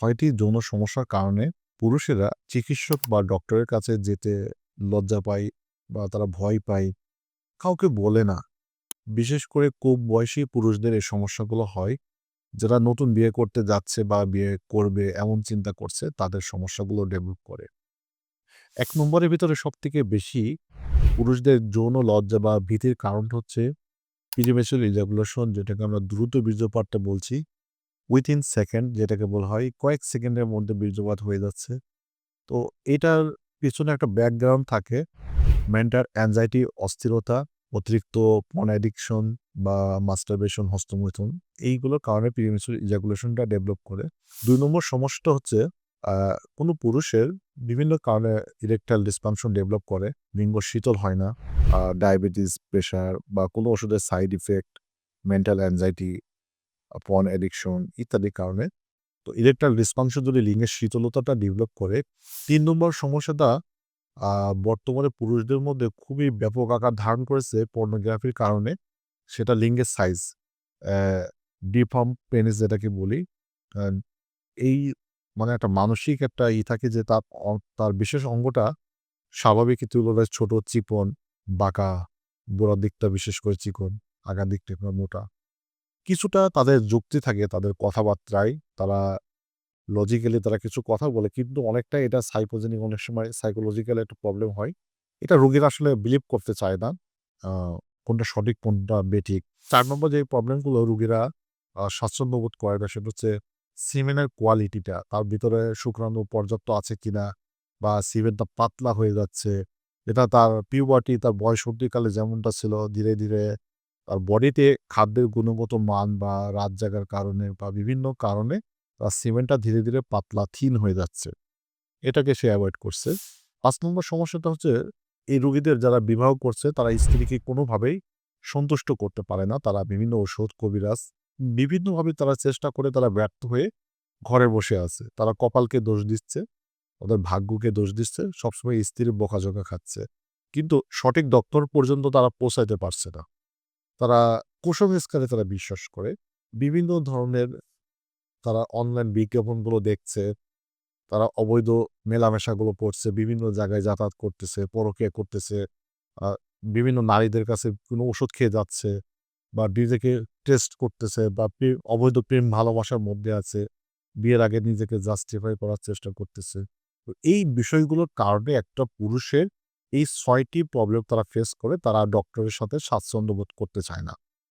ছয়টি যৌন সমস্যার কারণে পুরুষেরা চিকিৎসক বা ডক্টরের কাছে যেতে লজ্জা পায় বা তারা ভয় পায়। কাউকে বলে না। বিশেষ করে খুব বয়সী পুরুষদের এই সমস্যাগুলো হয়। যারা নতুন বিয়ে করতে যাচ্ছে বা বিয়ে করবে এমন চিন্তা করছে, তাদের সমস্যাগুলো ডেভেলপ করে। এক নম্বরের ভিতরে সব থেকে বেশি পুরুষদের যৌন লজ্জা বা ভীতির কারণ হচ্ছে প্রিমেচুর ইজাকুলেশন যেটাকে আমরা দ্রুত বীর্যপাতটা বলছি। উইথিন সেকেন্ড যেটাকে বলা হয়, কয়েক সেকেন্ডের মধ্যে বীর্যপাত হয়ে যাচ্ছে। তো এটার পিছনে একটা ব্যাকগ্রাউন্ড থাকে মেন্টাল অ্যাংজাইটি অস্থিরতা, অতিরিক্ত পন অ্যাডিকশন বা মাস্টারবেশন হস্তমৈথুন, এইগুলোর কারণে প্রিমেচুর ইজাকুলেশনটা ডেভেলপ করে। দুই নম্বর সমস্যাটা হচ্ছে কোনো পুরুষের বিভিন্ন কারণে ইরেকটাইল ডিসফাংশন ডেভেলপ করে, লিঙ্গ শীতল হয় না ডায়াবেটিস প্রেশার বা কোনো ওষুধের side effect mental anxiety porn addiction ইত্যাদি কারণে। তো ইরেকটাইল ডিসফাংশন যদি লিঙ্গের শীতলতাটা ডেভেলপ করে, তিন নম্বর সমস্যাটা বর্তমানে পুরুষদের মধ্যে খুবই ব্যাপক আকার ধারণ করেছে পর্নোগ্রাফির কারণে। সেটা লিঙ্গের সাইজ ডিফর্ম পেনিস যেটাকে বলি। এই মানে একটা মানসিক একটা ই থাকে যে তার তার বিশেষ অঙ্গটা স্বাভাবিক তুলনায় ছোট চিকন, বাঁকা গোড়ার দিকটা বিশেষ করে চিকন, আগার দিকটা মোটা। কিছুটা তাদের যুক্তি থাকে তাদের কথাবার্তায়। তারা লজিক্যালি তারা কিছু কথা বলে, কিন্তু অনেকটা এটা সাইকোজেনিক অনেক সময় সাইকোলজিক্যাল একটা প্রবলেম হয়। এটা রোগীরা আসলে বিলিভ করতে চায় না। কোনটা সঠিক, কোনটা বেঠিক। চার নম্বর যে প্রবলেমগুলো রুগীরা স্বাচ্ছন্দ্য বোধ করে না, সেটা হচ্ছে সিমেনের কোয়ালিটিটা তার ভিতরে শুক্রাণু পর্যাপ্ত আছে কিনা? বা সিমেন্টটা পাতলা হয়ে যাচ্ছে। এটা তার পিউবার্টি তার বয়স কালে যেমনটা ছিল, ধীরে ধীরে তার বডিতে খাদ্যের গুণগত মান বা রাত জাগার কারণে বা বিভিন্ন কারণে তার সিমেন্টটা ধীরে ধীরে পাতলা, থিন হয়ে যাচ্ছে। এটাকে সে অ্যাভয়েড করছে। পাঁচ নম্বর সমস্যাটা হচ্ছে এই রোগীদের যারা বিবাহ করছে, তারা স্ত্রীকে কোনোভাবেই সন্তুষ্ট করতে পারে না। তারা বিভিন্ন ওষুধ কবিরাজ, বিভিন্নভাবে তারা চেষ্টা করে তারা ব্যর্থ হয়ে ঘরে বসে আছে। তারা কপালকে দোষ দিচ্ছে ওদের ভাগ্যকে দোষ দিচ্ছে, সবসময় স্ত্রীর বকাঝকা খাচ্ছে। কিন্তু সঠিক ডক্টর পর্যন্ত তারা পৌঁছাইতে পারছে না। তারা কুসংস্কারে তারা বিশ্বাস করে। বিভিন্ন ধরনের তারা অনলাইন বিজ্ঞাপনগুলো দেখছে, তারা অবৈধ মেলামেশাগুলো করছে, বিভিন্ন জায়গায় যাতায়াত করতেছে, পরকিয়া করতেছে বিভিন্ন নারীদের কাছে কোনো ওষুধ খেয়ে যাচ্ছে বা নিজেকে টেস্ট করতেছে বা অবৈধ প্রেম ভালোবাসার মধ্যে আছে, বিয়ের আগে নিজেকে জাস্টিফাই করার চেষ্টা করতেছে। তো এই বিষয়গুলোর কারণে একটা পুরুষের এই ছয়টি প্রবলেম তারা ফেস করে তারা ডক্টরের সাথে স্বাচ্ছন্দ্য বোধ করতে চায় না।